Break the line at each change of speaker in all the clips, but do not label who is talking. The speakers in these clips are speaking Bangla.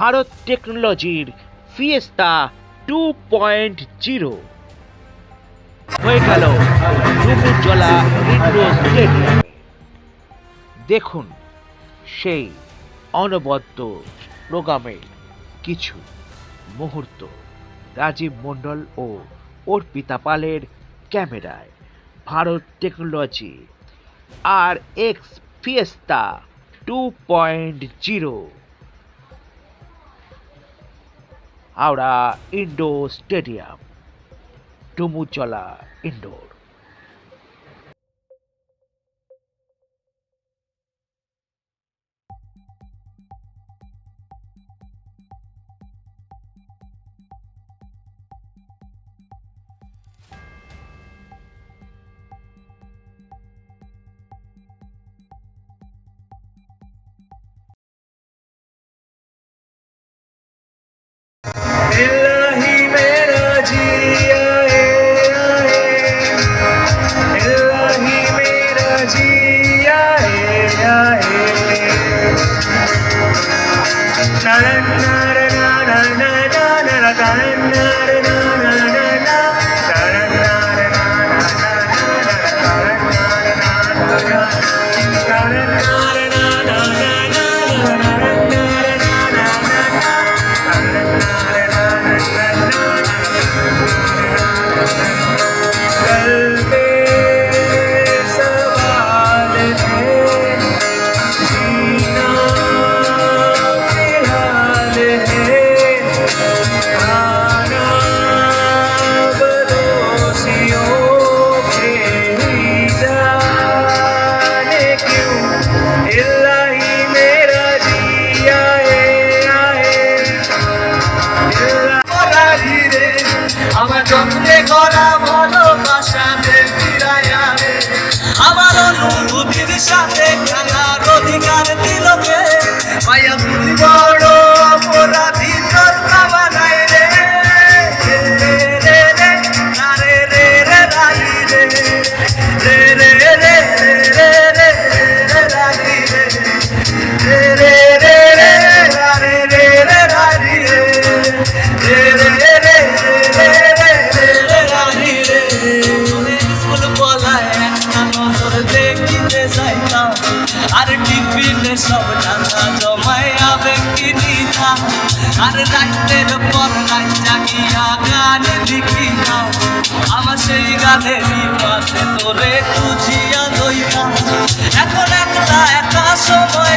ভারত টেকনোলজির ফিয়েস্তা টু পয়েন্ট জিরো হয়ে গেল ডুবুরজলা দেখুন সেই অনবদ্য প্রোগ্রামের কিছু মুহূর্ত। রাজীব মণ্ডল ও অর্পিতা পালের ক্যামেরায় ভারত টেকনোলজি আর X fiesta two point zero Howrah indoor stadium Dumurjala indoor.
বন্ধুদের সাথে খেলার অধিকার দিলকে মায়া টিফিনে সব টাকা জমাই আবেগ কিনিতা আর রাতের পর রাত জাগিয়া গান লিখি নাও। আমার সেই গানের পাশে তোরে খুঁজিয়া দইতা এখন একলা একা সময়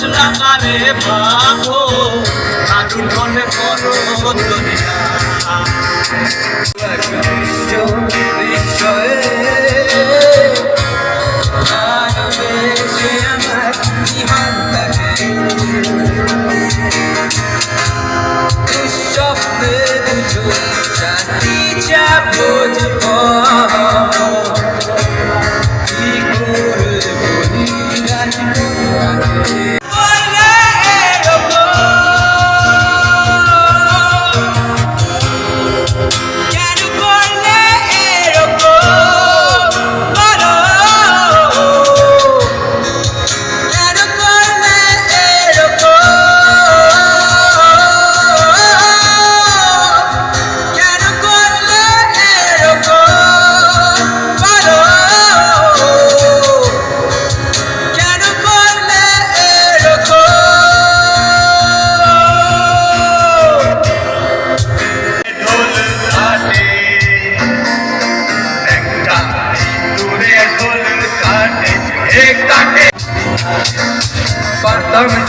জোসনা তারে ভাবো আগুন মনে করো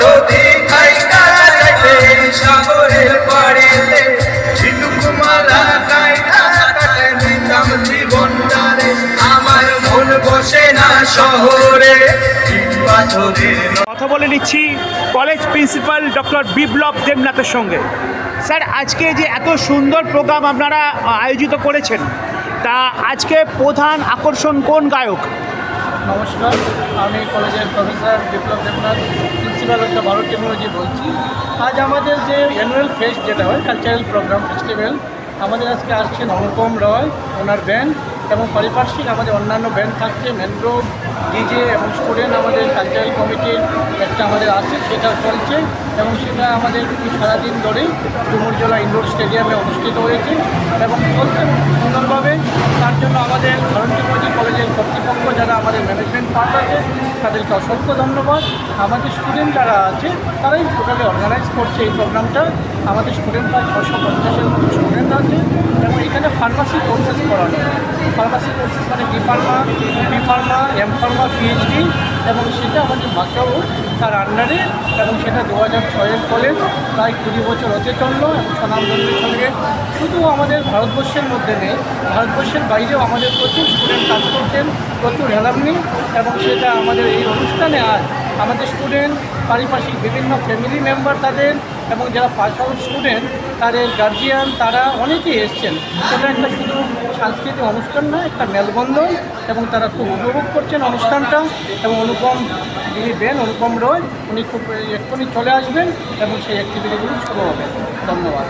যদি শহরে
কথা বলে নিচ্ছি কলেজ প্রিন্সিপাল ডক্টর বিপ্লব দেবনাথের সঙ্গে। স্যার, আজকে যে এত সুন্দর প্রোগ্রাম আপনারা আয়োজিত করেছেন, তা আজকে প্রধান আকর্ষণ কোন গায়ক?
নমস্কার। আমি কলেজের professor Biplab Debnath, principal of the Bharat technology বলছি। আজ আমাদের যে অ্যানুয়াল ফেস্ট যেটা হয় কালচারাল প্রোগ্রাম ফেস্টিভ্যাল আমাদের আজকে আসছেন অনুপম রয়, ওনার ব্যান্ড এবং পারিপার্শ্বিক আমাদের অন্যান্য ব্যান্ড থাকছে মেন্ড্রো ডিজে এবং স্টুডেন্ট আমাদের কালচারাল কমিটির একটা আমাদের আছে, সেটা চলছে এবং সেটা আমাদের সারাদিন ধরেই ডুমুরজলা ইনডোর স্টেডিয়ামে অনুষ্ঠিত হয়েছে এবং চলছে সুন্দরভাবে। তার জন্য আমাদের টেকনোলজি কলেজের কর্তৃপক্ষ যারা আমাদের ম্যানেজমেন্ট পার্ট আছে, তাদেরকে অসংখ্য ধন্যবাদ। আমাদের স্টুডেন্ট যারা আছে, তারাই টোটালি অর্গানাইজ করছে এই প্রোগ্রামটা আমাদের স্টুডেন্ট প্রায় ছশো পঞ্চাশের মতো স্টুডেন্ট আছে এবং এখানে ফার্মাসি কোর্সেস করানো ফার্মাসি কোর্সেস মানে B pharma B pharma M pharma PhD এবং সেটা আমাদের বাচ্চাও তার আন্ডারে এবং সেটা দু হাজার ছয়ের কলেজ প্রায় কুড়ি বছর হতে চলল এবং স্বনামধন্যের সঙ্গে শুধু আমাদের ভারতবর্ষের মধ্যে নেই, ভারতবর্ষের বাইরেও আমাদের প্রচুর স্টুডেন্ট কাজ করছেন, প্রচুর অ্যালামনি এবং সেটা আমাদের এই অনুষ্ঠানে আজ আমাদের স্টুডেন্ট পারিপার্শ্বিক বিভিন্ন ফ্যামিলি মেম্বার তাদের এবং যারা পাস আউট স্টুডেন্ট তাদের গার্জিয়ান তারা অনেকেই এসছেন। সেটা একটা শুধু সাংস্কৃতিক অনুষ্ঠান নয়, একটা মেলবন্ধন এবং তারা খুব উপভোগ করছেন অনুষ্ঠানটা এবং অনুপম যিনি বেন অনুপম রয়, উনি খুব এক্ষুনি চলে আসবেন এবং সেই অ্যাক্টিভিটিগুলো শুরু হবে। ধন্যবাদ।